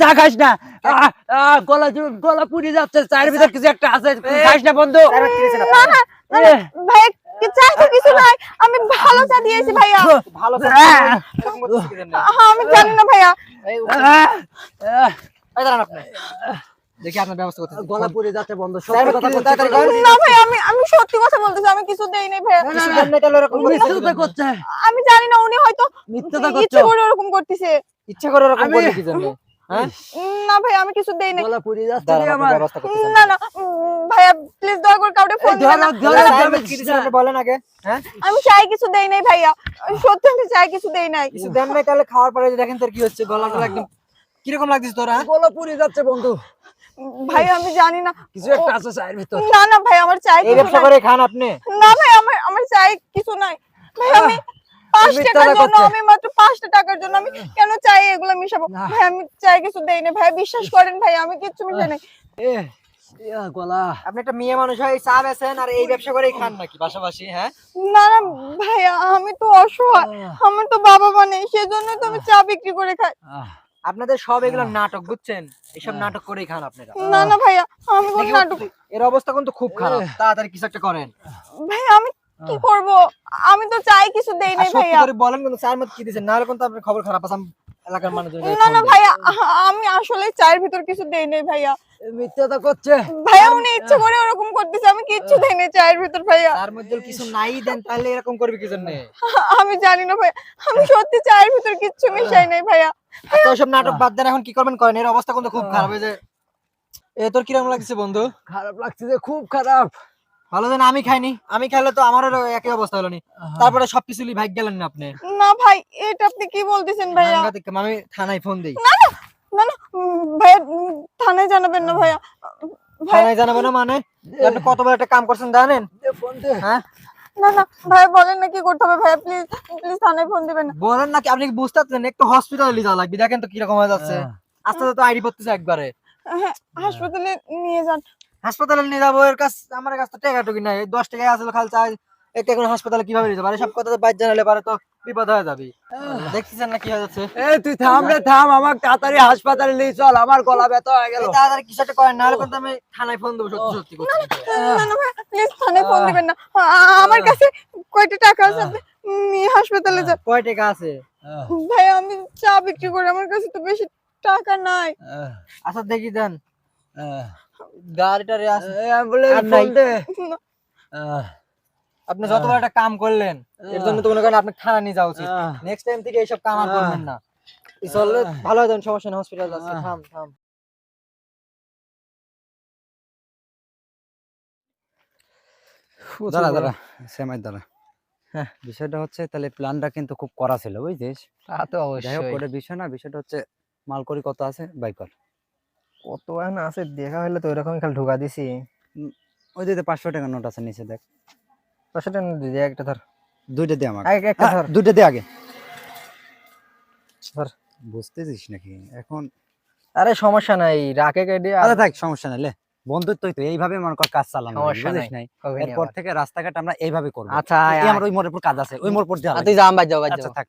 চা খাস না। গলা গলা পুড়ে যাচ্ছে চায়ের ভিতর কিছু একটা আছে খাস না বন্ধু। না না না, না, ভাইয়া তো কিছু নাই। আমি ভালো চা দিয়েছি ভাইয়া। ভালো আহ, আমি জানি না ভাইয়া। আহ, দাঁড়ান আপনি। দেখি আপনার ব্যবস্থা করতে গলা পুড়ে যাচ্ছে বন্ধু কথা বলতে না ভাই আমি আমি সত্যি কথা বলতেছি আমি কিছু দেই নাই তাহলে এরকম মিথ্যা করছে। আমি জানি না উনি হয়তো মিথ্যাটা ইচ্ছে করে ওরকম করতেছে। ইচ্ছা করে এরকম আমি- কি জন্য? হ্যাঁ? না ভাই আমি কিছু দেই নাই। গলা পুড়ে যাচ্ছে দাঁড়ান রে আপনি আমার। না না উম, প্লিজ দয়া করে কাউকে ফোন না। বলেন আগে। হ্যাঁ? আমি চাই কিছু দেই নাই ভাইয়া। সত্যি আমি চাই কিছু দেই নাই। কিছু দেন নাই তাহলে খাওয়ার পরে দেখেন তোর কি হচ্ছে গলা একদম কীরকম লাগছিস তোরা গলা পুড়ে যাচ্ছে বন্ধু। ভাই আমি জানি না। কিছু একটা আছে চায়ের ভিতর। না না ভাই আমার চাই এই কিছু ব্যবসা। করে খান আপনি। না ভাই আমার আমার চাই কিছু নাই। ভাই আমি পাঁচ টাকার জন্য আমি মাত্র পাঁচটা টাকার জন্য আমি কেন চাই এগুলো মিশাবো? ভাই আমি চাই কিছু দেই না ভাই বিশ্বাস করেন ভাই আমি কিচ্ছু মিশাই নাই। এ গলা। আপনি একটা মেয়ে মানুষ হয় চা বেচেন আর এই ব্যবসা করেই খান নাকি পাশাপাশি হ্যাঁ? না না ভাই আমি তো অসহায়। আমার তো বাবা মা নেই সেজন্য তো আমি চা বিক্রি করে খাই। আপনাদের সব এগুলো নাটক বুঝছেন? এইসব নাটক করেই খান আপনারা। না না ভাইয়া আমি কোন নাটক এর অবস্থা কিন্তু খুব খারাপ। তাড়াতাড়ি কিছু একটা করেন। ভাই আমি কি করব? আমি তো চাই কিছু দেই নাই সত্যি ভাইয়া। করে বলেন কিন্তু চার মধ্যে কি দিয়েছেন? নাহলে কিন্তু আপনার খবর খারাপ আছে আমি এলাকার মানুষজন না না ভাইয়া আমি আসলে চায়ের ভিতর কিছু দেই নাই ভাইয়া। মিথ্যাটা করছে। ভাইয়া উনি ইচ্ছে করে ওরকম করতেছে আমি কিচ্ছু দেই নাই চায়ের ভিতর ভাইয়া। তার মধ্যে কিছু নাই দেন তাহলে এরকম করবে কি জন্য? আমি জানি না ভাইয়া আমি সত্যি চায়ের ভিতর কিচ্ছু মিশাই নাই ভাইয়া। তো সব নাটক বাদ দেন এখন কি করবেন করেন এর অবস্থা কিন্তু খুব খারাপ এ তোর কীরকম লাগছে বন্ধু? খারাপ লাগছে যে খুব খারাপ। ভালো আমি খাইনি। আমি খাইলে তো আমারও একই অবস্থা হলো নি। তারপরে সবকিছু ভাগ গেলেন না আপনি? না ভাই এটা আপনি কি বলতেছেন ভাইয়া? আমি থানায় ফোন দিই। না না না ভাইয়া থানায় জানাবেন না ভাইয়া। ভাই থানায় জানাব না মানে? আপনি কত বড় একটা কাম করছেন জানেন? ফোন দে। হ্যাঁ? না না ভাইয়া বলেন না কি করতে হবে ভাইয়া প্লিজ প্লিজ থানায় ফোন দিবেন। না বলেন নাকি আপনি কি বুঝতে পারছেন? একটু হসপিটালে যাওয়া লাগবে দেখেন তো কীরকম হয়ে যাচ্ছে। আহ, আস্তে আস্তে তো আইডি পড়তেছে একবারে। হ্যাঁ হাসপাতালে নিয়ে যান। হাসপাতালে নিয়ে যাব এর কাছে আমার কাছে তো টাকা টুকি নাই দশ টাকা আসলে খালি চাই। একটা এখন হাসপাতালে কীভাবে নিতে পারে সব কথা তো বাইর জানালে পারে তো বিপদ হয়ে যাবে। দেখতেছেন না কি হয়ে যাচ্ছে? এ তুই থাম রে থাম আমার তাড়াতাড়ি হাসপাতালে নিয়ে চল আমার গলা ব্যথা হয়ে গেল। তাড়াতাড়ি কিছু একটা করেন নাহলে কিন্তু আমি থানায় ফোন দেবো সত্যি সত্যি না না প্লিজ থানায় ফোন দিবেন না। আমার কাছে কয়টা টাকা আছে আপনি নিয়ে হাসপাতালে যান। কয় টাকা আছে? ভাইয়া আমি চা বিক্রি করি আমার কাছে তো বেশি টাকা নাই। আচ্ছা দেখি দেন। গাড়িটারে আছে অ্যাম্বুলেন্স ফোন দে। আহ, আপনি যত বড় একটা কাম করলেন এর জন্য তো মনে করেন আপনি থানা নিয়ে যাওয়া উচিত। নেক্সট টাইম থেকে এইসব কাম আর করবেন না। চললে ভালো হয়ে সমস্যা নেই হসপিটাল যাচ্ছে থাম থাম। দাঁড়া দাঁড়া। সেমাই দাঁড়া। হ্যাঁ। বিষয়টা হচ্ছে তাহলে প্ল্যানটা কিন্তু খুব করা ছিল বুঝছিস? তা তো যাই হোক ওটা বিষয় না বিষয়টা হচ্ছে মালকড়ি কত আছে? বাই কর। কত না আছে? দেখা হলে তো এরকমই খালি ঢুকা দিছি। ওই পাঁচশো টাকার নোট আছে নিচে দেখ। পাঁচশো টাকা দিয়ে দে, একটা ধর। দুইটা দে আমাকে। একটা ধর। দুইটা দে আগে। ধর। বুঝতেছিস নাকি? এখন আরে সমস্যা নাই রাকে কেটে আরে থাক সমস্যা নাই লে। বন্ধুত্বই তো এইভাবে মনে কর কাজ চালানো বুঝিস নাই। নাই? এরপর থেকে রাস্তাঘাট আমরা এইভাবে করব। আচ্ছা। আমার ওই মোড়ের উপর কাজ আছে ওই মোড় পর দিয়ে তুই যাও আচ্ছা থাক।